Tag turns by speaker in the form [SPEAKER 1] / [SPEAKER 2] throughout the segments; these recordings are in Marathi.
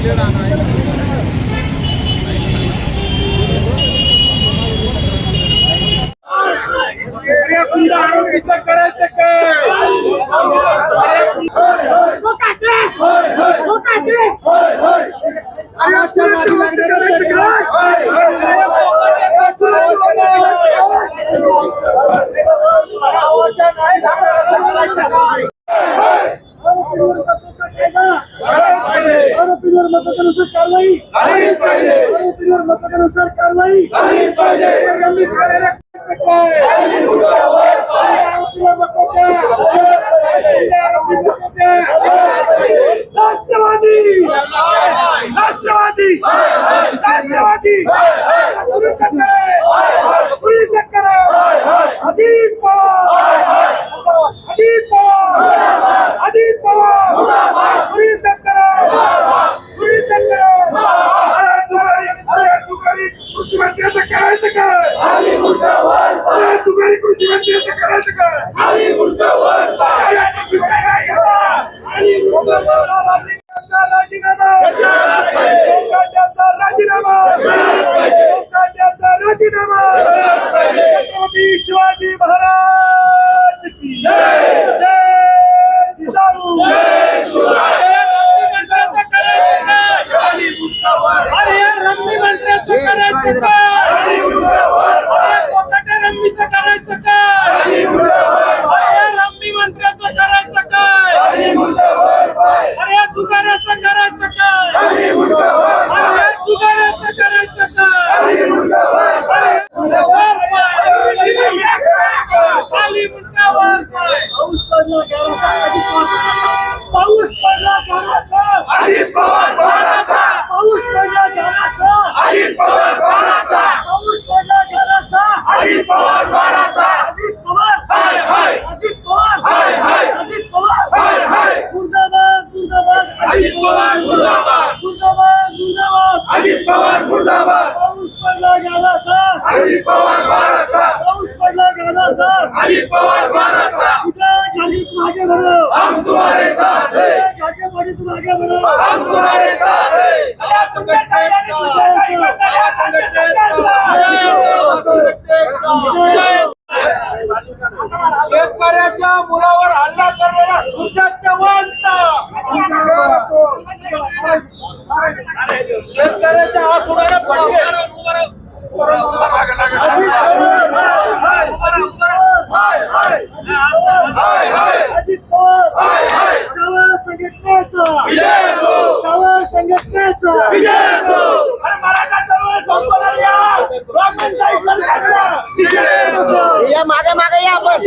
[SPEAKER 1] క్రీడా నాయకులు. गुंडावर पाय. तुकारी कृषी मंत्री असं करायचं का
[SPEAKER 2] आणि गुंडावर पाय. आणि गुंडावर रम्मीचं करायचं काय? अरे रम्मी मंत्र्याचं करायचं काय? अरे या जुगाराचं करायचं काय? अरे या जुगाराचं करायचं काय. खाली वर पाय.
[SPEAKER 1] पाऊस पडला गावाचा पाऊस पडला गावाचा
[SPEAKER 2] अजित पवार
[SPEAKER 1] पाऊस पडला गावाचा
[SPEAKER 2] अजित पवार
[SPEAKER 1] पाऊस
[SPEAKER 2] अजित पवार महाराजा
[SPEAKER 1] अजित पवार!
[SPEAKER 2] हाय, हाय.
[SPEAKER 1] अजित पवार!
[SPEAKER 2] हाय, हाय.
[SPEAKER 1] अजित पवार!
[SPEAKER 2] हाय, हाय.
[SPEAKER 1] मुर्दाबाद मुर्दाबाद!
[SPEAKER 2] अजित पवार मुर्दाबाद!
[SPEAKER 1] मुर्दाबाद मुर्दाबाद!
[SPEAKER 2] अजित पवार मुर्दाबाद!
[SPEAKER 1] पाऊस पडला गावाचा
[SPEAKER 2] अजित पवार महाराजा
[SPEAKER 1] पाऊस पडला गावाचा
[SPEAKER 2] अजित पवार महाराजा
[SPEAKER 1] विजय घाटी तुम आगे बढ़ो
[SPEAKER 2] हम तुम्हारे साथ हैं।
[SPEAKER 1] घाटी बढ़ी तुम आगे बढ़ो
[SPEAKER 2] हम तुम्हारे साथ हैं।
[SPEAKER 1] संघटनेचा नया
[SPEAKER 2] शेतकऱ्याच्या मुलावर हल्ला करणारा सुजात चव्हाणचा शेतकऱ्याच्या हात
[SPEAKER 1] चव्हाण संघटनेचा. चव्हाण संघटनेचा. या मागे मागे या आपण.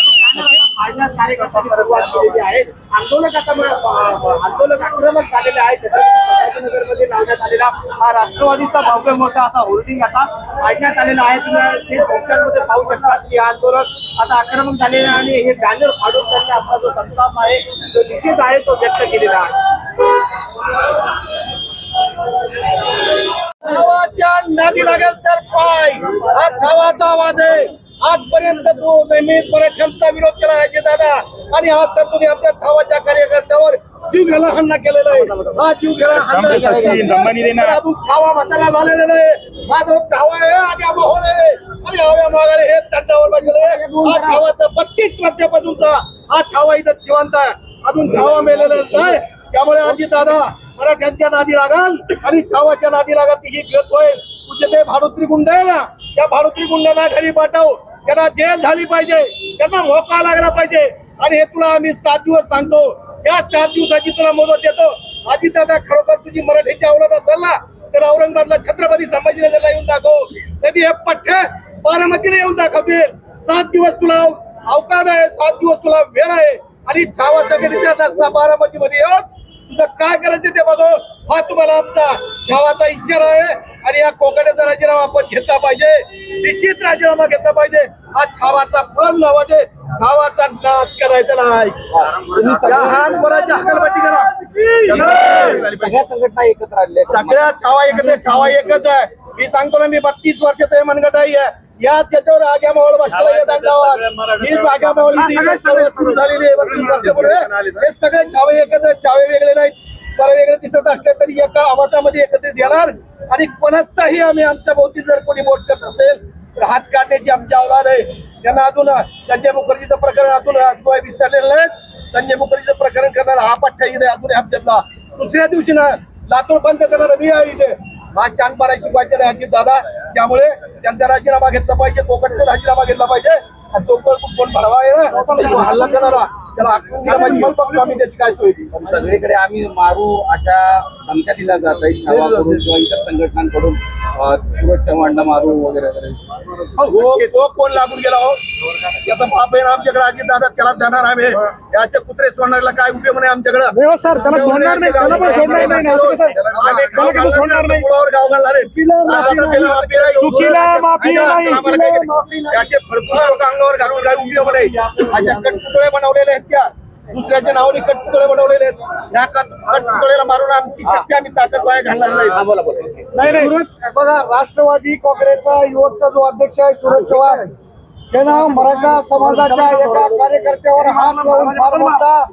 [SPEAKER 2] आजनाच कार्यकर्त्यांनी सुरुवात केलेली आहे
[SPEAKER 1] आंदोलक आता आंदोलक आक्रमक झालेले आहे नगरमध्ये लावण्यात आलेला हा राष्ट्रवादीचा भव्य मोठा असा होर्डिंग आता काढण्यात आलेला आहे. तुम्ही ते दृश्यांमध्ये पाहू शकता की आंदोलक आता आक्रमक झालेलं आणि हे बॅनर फाडून त्यांनी आपला जो संताप आहे जो निषेध आहे तो व्यक्त केलेला आहे. छावाच्या नादी लागेल तर पाय. हा छावाचा आवाज आहे. आजपर्यंत तू नेहमीच मराठ्यांचा विरोध केला आहे दादा. आणि आज तर तुम्ही आपल्या छावाच्या कार्यकर्त्यावर जीव घ्यायला हल्ला केलेला आहे. हा जीव घ्यायला हल्ला केलेला आहे. तर अजून छावा म्हातारा झालेला नाही हा जो छावा आहे आग्या मोहोळ आहे. आणि हव्या मागाले हे तंडावर बसलेले आहे. हा छावाचा बत्तीस वर्षापासूनचा
[SPEAKER 3] हा छावा इथं जिवंत आहे. अजून छावा मेलेला नाही. त्यामुळे अजित दादा मराठ्यांच्या नादी लागाल आणि छावाच्या नादी लागाल ती ही होईल. तुझे ते भाडोत्री गुंड आहे ना त्या भाडोत्री गुंडांना घरी पाठव. त्यांना जेल झाली पाहिजे. त्यांना मोका लागला पाहिजे. आणि हे तुला आम्ही सात दिवस सांगतो. या सात दिवसाची तुला मदत देतो. अजित दादा खरोखर तुझी मराठीची आवडत असेल ना तर औरंगाबादला छत्रपती संभाजीनगरला येऊन दाखव. कधी हे पठ्ठे बारामतीला येऊन दाखवतील. सात दिवस तुला अवकाश आहे. सात दिवस तुला वेळ आहे. आणि छावा संघटनेच्या नसता बारामती मध्ये येऊन तुझं काय करायचं ते बघू. हा तुम्हाला आमचा छावाचा इशारा आहे. आणि या कोकणाचा राजीनामा आपण घेतला पाहिजे. निश्चित राजीनामा घेतला पाहिजे. हा छावाचा फळ नावाचे छावाचा नाद करायचा नाही. या हानकोराची हकलपट्टी करा.
[SPEAKER 1] सगळ्या संघटना एकत्र आलेल्या आहेत.
[SPEAKER 3] सगळ्या छावा एकच आहे छावा एकच आहे. मी सांगतो ना मी बत्तीस वर्षाचा आहे मनगटाई आहे. याच याच्यावर आग्या मावळ बसलेला आहे दांडावर. ही आग्या ही सुरू झालेली आहे. बत्तीस वर्षापूर्वी. हे सगळे छावे एकच आहेत. छावे वेगळे नाहीत. मला वेगळे दिसत असल्या तरी एका आवाजामध्ये एकत्रित येणार. आणि कोणाचाही आम्ही आमच्या भोवती जर कोणी वोट करत असेल तर हात काढण्याची आमची अवलाद आहे. त्यांना अजून संजय मुखर्जीचं प्रकरण अजून अजून विसरलेलं नाही संजय मुखर्जीचं प्रकरण करणारा हा पठ्ठा इथे अजून आमच्यातला दुसऱ्या दिवशी ना लातूर बंद करणारा मी आहे इथे. हा शांतपणा शिकवायचे नाही अजित दादा त्यामुळे त्यांचा राजीनामा घेतला पाहिजे कोकणचा राजीनामा घेतला पाहिजे. आणि तो पण कोण भडवा आहे हल्ला करणारा. त्याला आठवून दिला पाहिजे मग बघतो आम्ही त्याची काय सोय
[SPEAKER 4] सगळीकडे आम्ही मारू अशा धमक्या दिल्या जात आहेत छावाकडून किंवा इतर संघटनांकडून सूरज चव्हाणला मारू वगैरे वगैरे.
[SPEAKER 3] हो तो कोण लागून गेला हो? त्याचा बाप आहे आमच्याकडे अजित दादा त्याला देणार आम्ही. हे असे कुत्रे सोडणाऱ्याला काय उपयोग नाही आमच्याकडे?
[SPEAKER 5] हो सर त्याला सोडणार नाही त्याला पण सोडणार नाही ना, असं सोडणार नाही?
[SPEAKER 3] गाव घालणार.
[SPEAKER 5] चुकीला माफी
[SPEAKER 3] नाही. फडकूस लोक अंगावर घालून काही उपयोग नाही. अशा कटपुतळे बनवलेले आहेत त्या. दुसऱ्याच्या नावाने कटपुतळे बनवलेले आहेत. या मारून आमची शक्ती आम्ही ताकद बाहेर घालणार
[SPEAKER 4] हा
[SPEAKER 3] नाही
[SPEAKER 4] बोला बोला.
[SPEAKER 5] नाही नाही.
[SPEAKER 2] सुरत बघा राष्ट्रवादी काँग्रेसचा युवकचा जो अध्यक्ष आहे सुरज चव्हाण त्यानं मराठा समाजाच्या एका कार्यकर्त्यावर हात लावून फार मोठा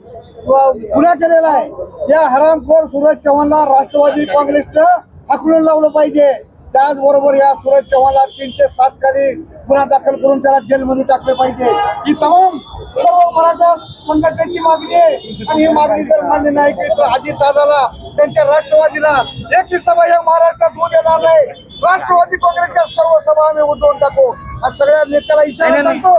[SPEAKER 2] गुन्हा केलेला आहे. या हरामखोर सुरज चव्हाणला राष्ट्रवादी काँग्रेसनं हाकलून लावलं पाहिजे. त्याचबरोबर या सुरज चव्हाणला तीनशे सात खाली गुन्हा दाखल करून त्याला जेलमध्ये टाकले पाहिजे. ही तमाम सर्व मराठा संघटनेची मागणी आहे? आणि ही मागणी जर मान्य नाही केली तर अजित दादाला त्यांच्या राष्ट्रवादीला एक सभा या महाराष्ट्रात होऊ देणार नाही. राष्ट्रवादी काँग्रेसच्या सर्व सभा आम्ही उठवून टाकू. आणि सगळ्या नेत्याला इशारा करतो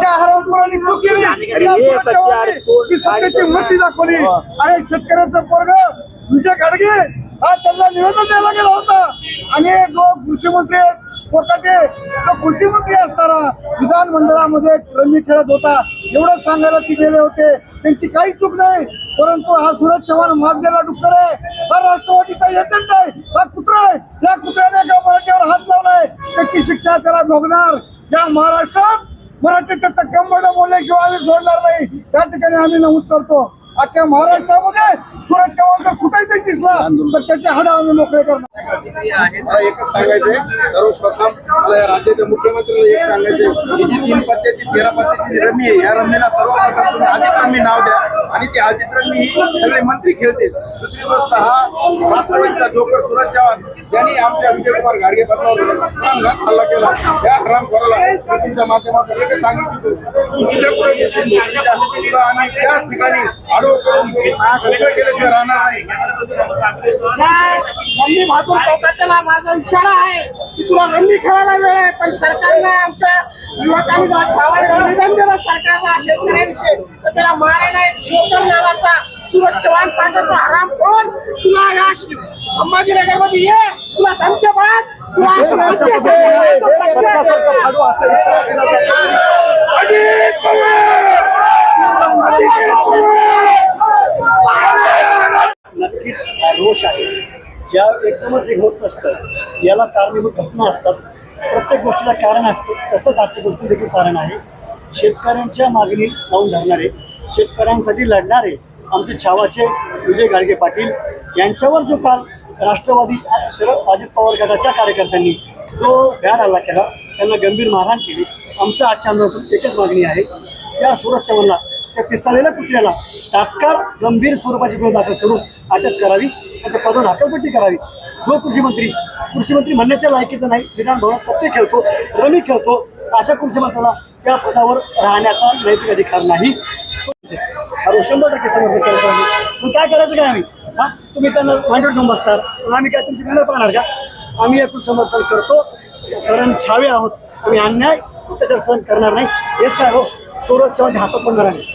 [SPEAKER 2] ज्या हरामखोरांनी चूक केली. त्या सत्तेची मस्ती दाखवली. अरे शेतकऱ्यांचं पोरग विजय खाडगे हा त्यांना निवेदन द्यायला गेला होता. आणि जो कृषी मंत्री आहेत, कोकाटे तो. कृषी मंत्री असताना विधान मंडळामध्ये रमी खेळत होता. एवढं सांगायला ती गेले होते. त्यांची काही चूक नाही. परंतु हा सुरज चव्हाण माजलेला डुक्कर आहे. हा राष्ट्रवादीचा एजंट आहे. हा कुत्रा आहे. या कुत्र्याने एका मराठ्यावर हात लावलाय. त्याची शिक्षा त्याला भोगणार. या महाराष्ट्रात मराठी त्याचा कंबड बोलल्याशिवाय आम्ही सोडणार नाही. त्या ठिकाणी आम्ही नमूद करतो. अख्ख्या महाराष्ट्रामध्ये सुरज चव्हाण कुठेही दिसला तर त्याचे हाडं आम्ही मोकळे करणार.
[SPEAKER 3] मला एकच सांगायचंय सर्वप्रथम मला या राज्याच्या मुख्यमंत्र्यांना एक सांगायचंय ही जी तीन पत्त्याची तेरा पत्त्याची जी रमी आहे या रमीला सर्वप्रथम तुम्ही अजित रमी नाव द्या आणि ते अजित रमी ही सगळे मंत्री खेळतील दुसरी गोष्ट हा राष्ट्रवादीचा जोकर सुरज चव्हाण ज्यांनी आमच्या विजयकुमार घाडगे बदलावर अंगात हल्ला केला त्या करायला तुमच्या माध्यमातून एकच सांगितलं तू जिथे कुठे दिसेल तुला आम्ही त्याच ठिकाणी आडव करून मोकळे केल्याशिवाय राहणार नाही
[SPEAKER 5] कोकाटेला माझा इशारा आहे की तुला रम्मी खेळायला वेळ आहे पण सरकारनं आमच्या युवकांनी छावाने निवेदन दिलं सरकारला शेतकऱ्यांविषयी तर त्याला मारायला एक शोधर नावाचा सुरज चव्हाण पाठवतो हराम कोण? तुला या संभाजीनगरमध्ये ये तुला
[SPEAKER 3] अजित पवार!
[SPEAKER 6] नक्कीच रोष आहे. ज्या एकदमच हे होत नसतं याला कारणीभूत घटना असतात. प्रत्येक गोष्टीला कारण असतं. तसंच आजची गोष्टी देखील कारण आहे. शेतकऱ्यांच्या मागणी लावून धरणारे शेतकऱ्यांसाठी लढणारे आमचे छावाचे विजय गाडगे पाटील यांच्यावर जो काल राष्ट्रवादी शरद अजित पवार गटाच्या कार्यकर्त्यांनी जो भ्याड हल्ला केला त्यांना गंभीर मारहाण केली. आमचं आजच्या आंदोलनातून एकच मागणी आहे. त्या सुरज चव्हाणला त्या पिसाळलेल्या कुत्र्याला तात्काळ गंभीर स्वरूपाची गुन्हे दाखल करून अटक करावी त्या पदावर हकालपट्टी करावी. जो कृषी मंत्री कृषी मंत्री म्हणण्याच्या लायकीचा नाही विधान भवनात पत्ते खेळतो रमी खेळतो अशा कृषी मंत्र्याला त्या पदावर राहण्याचा नैतिक अधिकार नाही. शंभर टक्के समर्थन करतो आम्ही मग काय करायचं काय आम्ही? हा? तुम्ही त्यांना मांडीवर घेऊन बसतात. आम्ही काय तुमची बॅनर पाहणार का? आम्ही यातून समर्थन करतो. कारण छावे आहोत. आम्ही अन्याय त्याच्यावर सहन करणार नाही. हेच काय हो? सूरज चव्हाणच्या हातात पण नाही.